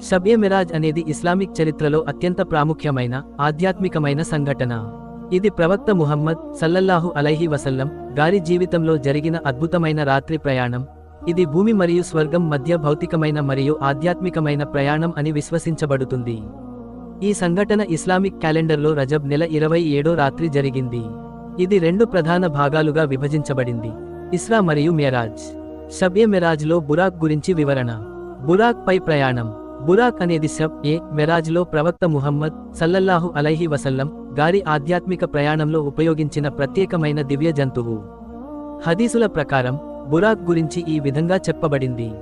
షబే మిరాజ్ అనేది ఇస్లామిక్ చరిత్రలో అత్యంత ప్రాముఖ్యమైన ఆధ్యాత్మికమైన సంఘటన. ఇది ప్రవక్త ముహమ్మద్ సల్లల్లాహు అలైహి వసల్లం గారి జీవితంలో జరిగిన అద్భుతమైన రాత్రి ప్రయాణం. ఇది భూమి మరియు స్వర్గం మధ్య భౌతికమైన మరియు ఆధ్యాత్మికమైన ప్రయాణం అని విశ్వసించబడుతుంది. ఈ సంఘటన ఇస్లామిక్ క్యాలెండర్లో రజబ్ నెల ఇరవై ఏడో రాత్రి జరిగింది. ఇది రెండు ప్రధాన భాగాలుగా విభజించబడింది. ఇస్రా మరియు మెరాజ్. షబ్య మెరాజ్లో బురాక్ గురించి వివరణ. బురాక్ పై ప్రయాణం. బురాక్ అనేది శబ్ ఏ మెరాజ్లో ప్రవక్త ముహమ్మద్ సల్లల్లాహు అలైహి వసల్లం గారి ఆధ్యాత్మిక ప్రయాణంలో ఉపయోగించిన ప్రత్యేకమైన దివ్య జంతువు. హదీసుల ప్రకారం బురాక్ గురించి ఈ విధంగా చెప్పబడింది.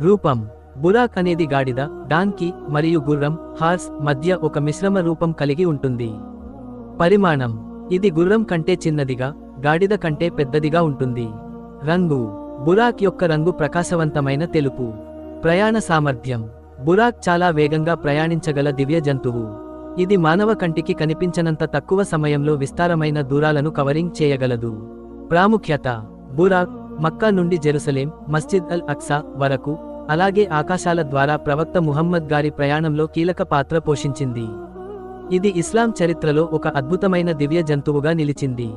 రూపం బురాక్ అనేది గాడిద డాన్కి మరియు గుర్రం హార్స్ మధ్య ఒక మిశ్రమ రూపం కలిగి ఉంటుంది. పరిమాణం ఇది గుర్రం కంటే చిన్నదిగా గాడిద కంటే పెద్దదిగా ఉంటుంది. రంగు బురాక్ యొక్క రంగు ప్రకాశవంతమైన తెలుపు. ప్రయాణ సామర్థ్యం బురాక్ చాలా వేగంగా ప్రయాణించగల దివ్య జంతువు. ఇది మానవ కంటికి కనిపించనంత తక్కువ సమయంలో విస్తారమైన దూరాలను కవరింగ్ చేయగలదు. ప్రాముఖ్యత. బురాక్ మక్కా నుండి జెరూసలేం మస్జిద్ అల్ అక్సా వరకు అలాగే ఆకాశాల ద్వారా ప్రవక్త ముహమ్మద్ గారి ప్రయాణంలో కీలక పాత్ర పోషించింది. ఇది ఇస్లాం చరిత్రలో ఒక అద్భుతమైన దివ్య జంతువుగా నిలిచింది.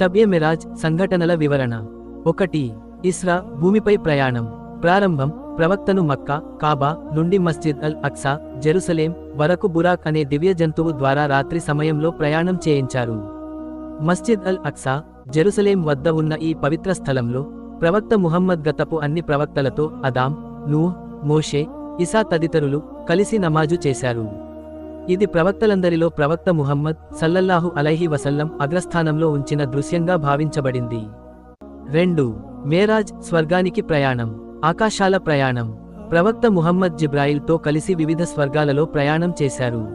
షబ్య మిరాజ్ సంఘటనల వివరణ. ఒకటి ఇస్రా భూమిపై ప్రయాణం. ప్రారంభం ప్రవక్తను మక్కా కాబా నుండి మస్జిద్ అల్ అక్సా జెరూసలేం వరకు బురాక్ అనే దివ్య జంతువు ద్వారా రాత్రి సమయంలో ప్రయాణం చేయించారు. మస్జిద్ అల్ అక్సా జెరూసలేం వద్ద ఉన్న ఈ పవిత్ర స్థలంలో ప్రవక్త ముహమ్మద్ గతపు అన్ని ప్రవక్తలతో అదాం నూహ్ మోషే ఇసా తదితరులు కలిసి నమాజు చేశారు. ఇది ప్రవక్తలందరిలో ప్రవక్త ముహమ్మద్ సల్లల్లాహు అలైహి వసల్లం అగ్రస్థానంలో ఉంచిన దృశ్యంగా భావించబడింది. రెండు. మేరాజ్ స్వర్గానికి ప్రయాణం. ఆకాశాల ప్రయాణం. ప్రవక్త ముహమ్మద్ జిబ్రాయిల్తో కలిసి వివిధ స్వర్గాలలో ప్రయాణం చేశారు.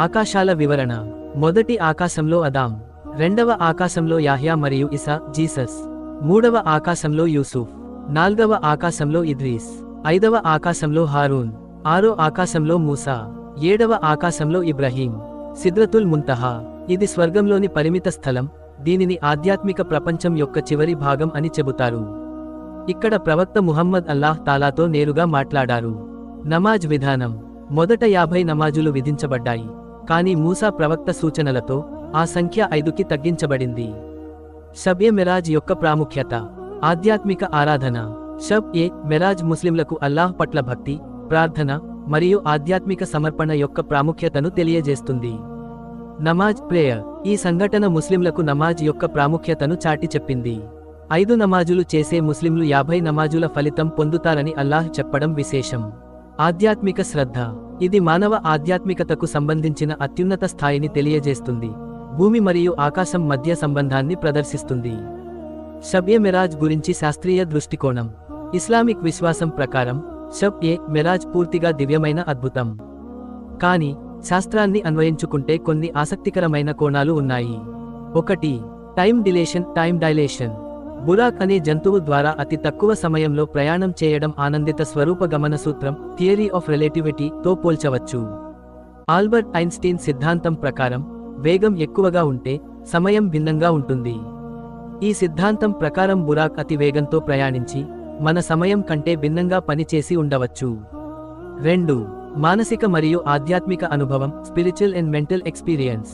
ఆకాశాల వివరణ. మొదటి ఆకాశంలో అదాం. రెండవ ఆకాశంలో యాహ్యా మరియు ఇసా జీసస్. మూడవ ఆకాశంలో యూసుఫ్. నాల్గవ ఆకాశంలో ఇద్రీస్. ఐదవ ఆకాశంలో హారూన్. ఆరో ఆకాశంలో మూసా. ఏడవ ఆకాశంలో ఇబ్రహీం. సిద్రతుల్ ముంతహా ఇది స్వర్గంలోని పరిమిత స్థలం దీనిని ఆధ్యాత్మిక ప్రపంచం యొక్క చివరి భాగం అని చెబుతారు. ఇక్కడ ప్రవక్త ముహమ్మద్ అల్లాహ్ తాలాతో నేరుగా మాట్లాడారు. నమాజ్ విధానం. మొదట యాభై నమాజులు విధించబడ్డాయి. కానీ మూసా ప్రవక్త సూచనలతో ఆ సంఖ్య ఐదుకి తగ్గించబడింది. షబ్ ఎ మెరాజ్ యొక్క ప్రాముఖ్యత. ఆధ్యాత్మిక ఆరాధన. షబ్ ఏ మెరాజ్ ముస్లింలకు అల్లాహ్ పట్ల భక్తి ప్రార్థన మరియు ఆధ్యాత్మిక సమర్పణ యొక్క ప్రాముఖ్యతను తెలియజేస్తుంది. నమాజ్ ప్రేయర్. ఈ సంఘటన ముస్లింలకు నమాజ్ యొక్క ప్రాముఖ్యతను చాటి చెప్పింది ఐదు నమాజులు చేసే ముస్లింలు యాభై నమాజుల ఫలితం పొందుతారని అల్లాహ్ చెప్పడం విశేషం. ఆధ్యాత్మిక శ్రద్ధ. ఇది మానవ ఆధ్యాత్మికతకు సంబంధించిన అత్యున్నత స్థాయిని తెలియజేస్తుంది. భూమి మరియు ఆకాశం మధ్య సంబంధాన్ని ప్రదర్శిస్తుంది. షబ్ ఏ మెరాజ్ గురించి శాస్త్రీయ దృష్టికోణం. ఇస్లామిక్ విశ్వాసం ప్రకారం షబ్ ఏ మెరాజ్ పూర్తిగా దివ్యమైన అద్భుతం. కానీ శాస్త్రాన్ని అన్వయించుకుంటే కొన్ని ఆసక్తికరమైన కోణాలు ఉన్నాయి. ఒకటి time dilation time dilation. Buraq అనే జంతువు ద్వారా అతి తక్కువ సమయంలో ప్రయాణం చేయడం ఆనందిత స్వరూప గమన సూత్రం థియరీ ఆఫ్ రిలేటివిటీతో పోల్చవచ్చు. ఆల్బర్ట్ ఐన్స్టీన్ సిద్ధాంతం ప్రకారం వేగం ఎక్కువగా ఉంటే సమయం భిన్నంగా ఉంటుంది. ఈ సిద్ధాంతం ప్రకారం బురాక్ అతి వేగంతో ప్రయాణించి మన సమయం కంటే భిన్నంగా పనిచేసి ఉండవచ్చు. రెండు మానసిక మరియు ఆధ్యాత్మిక అనుభవం spiritual and mental experience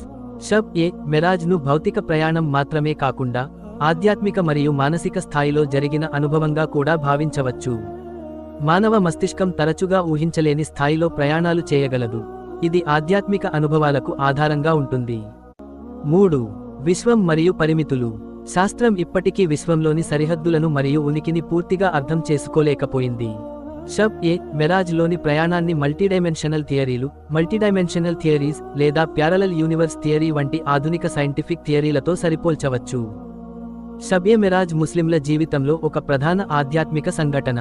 Shab e మెరాజ్ను భౌతిక ప్రయాణం మాత్రమే కాకుండా ఆధ్యాత్మిక మరియు మానసిక స్థాయిలో జరిగిన అనుభవంగా కూడా భావించవచ్చు. మానవ మస్తిష్కం తరచుగా ఊహించలేని స్థాయిలో ప్రయాణాలు చేయగలదు. ఇది ఆధ్యాత్మిక అనుభవాలకు ఆధారంగా ఉంటుంది. మూడు. విశ్వం మరియు పరిమితులు. శాస్త్రం ఇప్పటికీ విశ్వంలోని సరిహద్దులను మరియు ఉనికిని పూర్తిగా అర్థం చేసుకోలేకపోయింది. షబ్ ఏ మెరాజ్లోని ప్రయాణాన్ని మల్టీడైమెన్షనల్ థియరీలు మల్టీడైమెన్షనల్ థియరీస్ లేదా ప్యారలల్ యూనివర్స్ థియరీ వంటి ఆధునిక సైంటిఫిక్ థియరీలతో సరిపోల్చవచ్చు. షబే మిరాజ్ మెరాజ్ ముస్లింల జీవితంలో ఒక ప్రధాన ఆధ్యాత్మిక సంఘటన.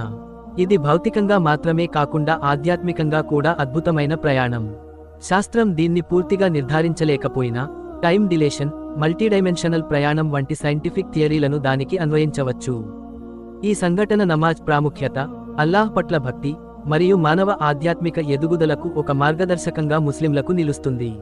ఇది భౌతికంగా మాత్రమే కాకుండా ఆధ్యాత్మికంగా కూడా అద్భుతమైన ప్రయాణం. శాస్త్రం దీన్ని పూర్తిగా నిర్ధారించలేకపోయినా టైం డిలేషన్ మల్టీడైమెన్షనల్ ప్రయాణం వంటి సైంటిఫిక్ థియరీలను దానికి అన్వయించవచ్చు. ఈ సంఘటన నమాజ్ ప్రాముఖ్యత అల్లాహ్ పట్ల భక్తి మరియు మానవ ఆధ్యాత్మిక ఎదుగుదలకు ఒక మార్గదర్శకంగా ముస్లింలకు నిలుస్తుంది.